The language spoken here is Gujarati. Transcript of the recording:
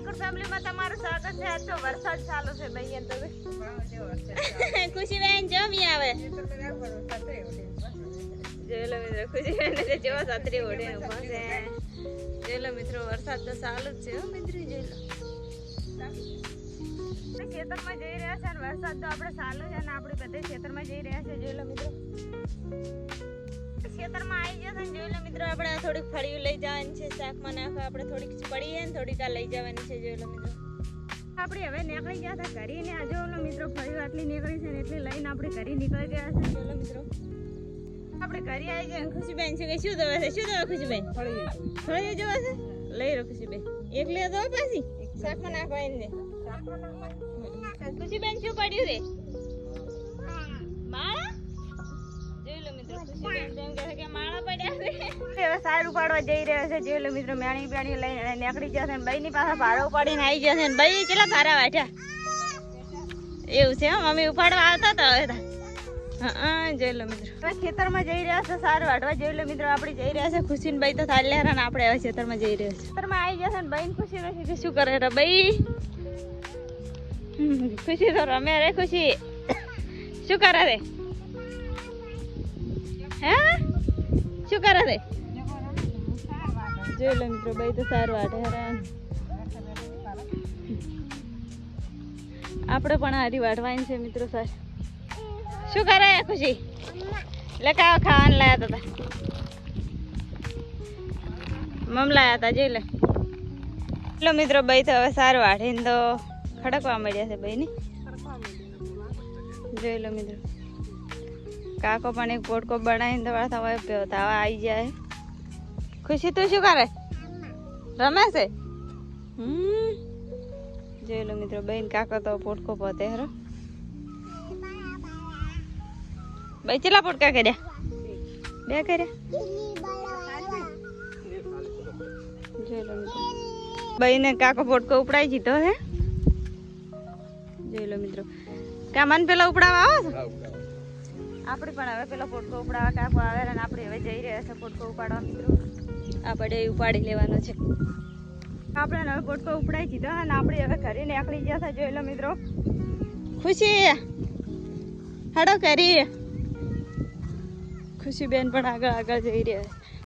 ઠાકોર ફેમિલીમાં તમારું સ્વાગત છે. આજ તો વરસાદ ચાલુ છે ભાઈ તો. ખુશીબેન જો મી આવે. જોયેલો મિત્રો ખુશીબેન જેવા સાતરી ઓઢીને ઊભા છે. જોયેલો મિત્રો વરસાદ તો ચાલુ જ છે હો મિત્રો જોઈ લો. ખેતરમાં જઈ રહ્યા છે અને વરસાદ તો આપણે ચાલુ છે અને આપણે બધે ખેતરમાં જઈ રહ્યા છે જોઈ લો મિત્રો. ખેતરમાં આવી જશે ને જોઈ લો મિત્રો આપણે આ થોડીક ફળિયું લઈ જવાની છે શાકમાં નાખવા આપણે થોડીક પડી છે ને થોડીક આ લઈ જવાની છે જોઈ લો મિત્રો. આપણે હવે નીકળી ગયા હતા ઘરે ને આજે ઓલો મિત્રો ફળિયું આટલી નીકળી છે ને એટલે લઈને આપણે ઘરે નીકળી ગયા છે. જોઈ લો મિત્રો. આપણે ઘરે આવી ગયા. ખુશીબેન છે કે શું દવા છે? શું દવા ખુશીબેન? ફળિયું જોવા. છે? લઈ લો ખુશીબેન. એકલી દો પાછી. શાકમાં નાખવા એને ખુશીબેન શું પડ્યું રે? હવે સારું ઉપાડવા જઈ રહ્યો છે. જોઈ મિત્રો મેણી બેણી લઈને નીકળી જશે ને બઈ ની પાસે ભાડો ઉપાડીને આવી જશે ને બઈ કેટલા ભારા વાઠ્યા એવું છે મમ્મી ઉપાડવા આવતા હતા હવે જોઈ લો મિત્રો. ખેતરમાં જઈ રહ્યા છે સારું વાટવા જોઈ લો આપણે જઈ રહ્યા છે ખુશી ને બઈ તો સારી લેરા આપણે હવે ખેતરમાં જઈ રહ્યા છે. ખેતરમાં આવી જશે ને બઈ ખુશી નથી શું કરે રે હમ, ખુશી તો રમે રે ખુશી. શું કરે રે? હે? શું કરે રે? જોઈ લો મિત્રો ભાઈ તો સારું વાટે હેરાન આપણે પણ હારી વાઢવાની છે મિત્રો, સર. શું કરે ખુશી? કાવા ખાવાનું લાયા હતા મમ લાયા હતા જોઈ લે. એટલો મિત્રો બઈ તો હવે સારું વાટીને તો ખડકવા મળ્યા છે બઈની જોઈ લો મિત્રો. કાકો પણ એક પોટકો બનાવીને તો થવા પીવો તો આવી જાય. ખુશી તું શું કરે? રમે છે હમ. જોઈ લો મિત્રો બેન કાકો તો પોટકો પોતે હરો બે ચેલા પોટકા કર્યા? બે કર્યા? જોઈ લો મિત્રો. બેને કાકો પોટકો ઉપડાઈ દીધો હે. જોઈ લો મિત્રો. કા મન પેલા ઉપડાવવા આવો છો? આપણે પણ હવે પેલો પોટકો ઉપડાવા કાકો આવે અને આપણે હવે જઈ રહ્યા છે પોટકો ઉપાડવા મિત્રો. આપણે ઉપાડી લેવાનો છે. આપણે હવે પોટકો ઉપડાઈ દીધો અને આપણે હવે ઘરે નીકળી ગયા હતા જોઈ લો મિત્રો. ખુશી. હાડો કરી ખુશી બેન પણ આગળ આગળ જઈ રહ્યા છે.